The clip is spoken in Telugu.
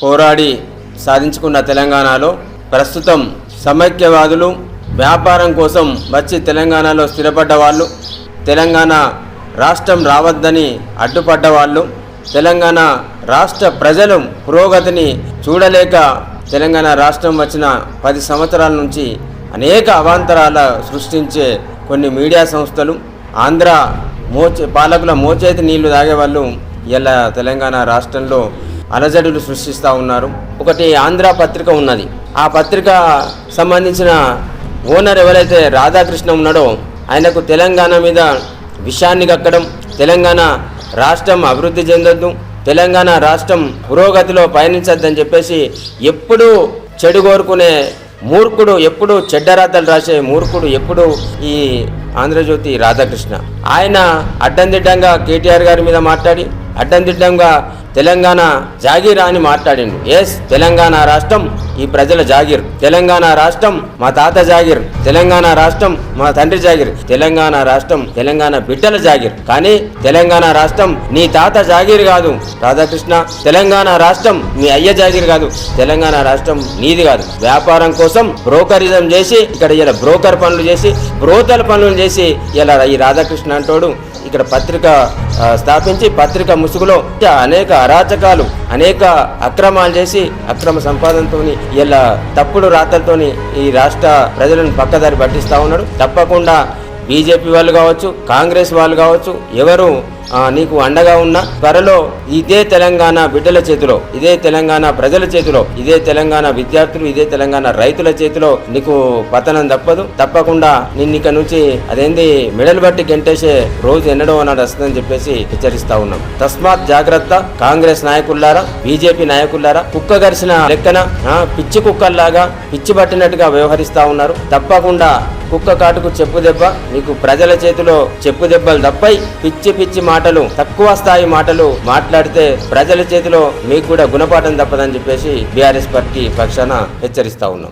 పోరాడి సాధించుకున్న తెలంగాణలో ప్రస్తుతం సమైక్యవాదులు వ్యాపారం కోసం వచ్చి తెలంగాణలో స్థిరపడ్డ వాళ్ళు తెలంగాణ రాష్ట్రం రావద్దని అడ్డుపడ్డ వాళ్ళు తెలంగాణ రాష్ట్ర ప్రజలు పురోగతిని చూడలేక తెలంగాణ రాష్ట్రం వచ్చిన పది సంవత్సరాల నుంచి అనేక అవాంతరాల సృష్టించే కొన్ని మీడియా సంస్థలు ఆంధ్ర మోచే పాలకుల మోచేతి నీళ్ళు తాగేవాళ్ళు ఇలా తెలంగాణ రాష్ట్రంలో అలజడులు సృష్టిస్తూ ఉన్నారు. ఒకటి ఆంధ్ర పత్రిక ఉన్నది. ఆ పత్రిక సంబంధించిన ఓనర్ ఎవరైతే రాధాకృష్ణ ఉన్నాడో ఆయనకు తెలంగాణ మీద విషయాన్ని కక్కడం తెలంగాణ రాష్ట్రం అభివృద్ధి చెందొద్దు తెలంగాణ రాష్ట్రం పురోగతిలో పయనించద్దని చెప్పేసి ఎప్పుడూ చెడు కోరుకునే మూర్ఖుడు ఎప్పుడు చెడ్డరాతలు రాసే మూర్ఖుడు ఎప్పుడు ఈ ఆంధ్రజ్యోతి రాధాకృష్ణ. ఆయన అడ్డందిడ్డంగా కేటీఆర్ గారి మీద మాట్లాడి అడ్డందిడ్డంగా తెలంగాణ జాగీరా అని మాట్లాడిండు. ఎస్ తెలంగాణ రాష్ట్రం ఈ ప్రజల జాగీర్. తెలంగాణ రాష్ట్రం మా తాత జాగీర్. తెలంగాణ రాష్ట్రం మా తండ్రి జాగీర్. తెలంగాణ రాష్ట్రం తెలంగాణ బిడ్డల జాగీర్. కానీ తెలంగాణ రాష్ట్రం నీ తాత జాగీర్ కాదు. రాధాకృష్ణ తెలంగాణ రాష్ట్రం మీ అయ్య జాగీర్ కాదు. తెలంగాణ రాష్ట్రం నీది కాదు. వ్యాపారం కోసం బ్రోకరిజం చేసి ఇక్కడ ఇలా బ్రోకర్ పనులు చేసి బ్రోతల పనులు చేసి ఇలా ఈ రాధాకృష్ణ అంటోడు ఇక్కడ పత్రిక స్థాపించి పత్రిక ముసుగులో అనేక అరాచకాలు అనేక అక్రమాలు చేసి అక్రమ సంపాదనతోని ఇలా తప్పుడు రాతలతోని ఈ రాష్ట్ర ప్రజలను పక్కదారి పట్టిస్తా ఉన్నాడు. తప్పకుండా బీజేపీ వాళ్ళు కావచ్చు కాంగ్రెస్ వాళ్ళు కావచ్చు ఎవరు నీకు అండగా ఉన్న త్వరలో ఇదే తెలంగాణ బిడ్డల చేతిలో ఇదే తెలంగాణ ప్రజల చేతిలో ఇదే తెలంగాణ విద్యార్థులు ఇదే తెలంగాణ రైతుల చేతిలో నీకు పతనం తప్పదు. తప్పకుండా నిన్ను నుంచి అదేంది మెడలు బట్టి గెంటేసే రోజు ఎన్నడో అన్నాడు వస్తుందని చెప్పేసి హెచ్చరిస్తా ఉన్నాం. తస్మాత్ జాగ్రత్త కాంగ్రెస్ నాయకుల్లారా బీజేపీ నాయకుల్లారా కుక్క గరిసిన లెక్కన పిచ్చి కుక్కల్లాగా పిచ్చి పట్టినట్టుగా వ్యవహరిస్తా ఉన్నారు. తప్పకుండా కుక్క కాటుకు చెప్పు దెబ్బ మీకు ప్రజల చేతిలో చెప్పు దెబ్బలు తప్పై పిచ్చి పిచ్చి మాటలు తక్కువ స్థాయి మాటలు మాట్లాడితే ప్రజల చేతిలో మీకు కూడా గుణపాఠం తప్పదని చెప్పేసి బీఆర్ఎస్ పార్టీ పక్షాన హెచ్చరిస్తా ఉన్నాం.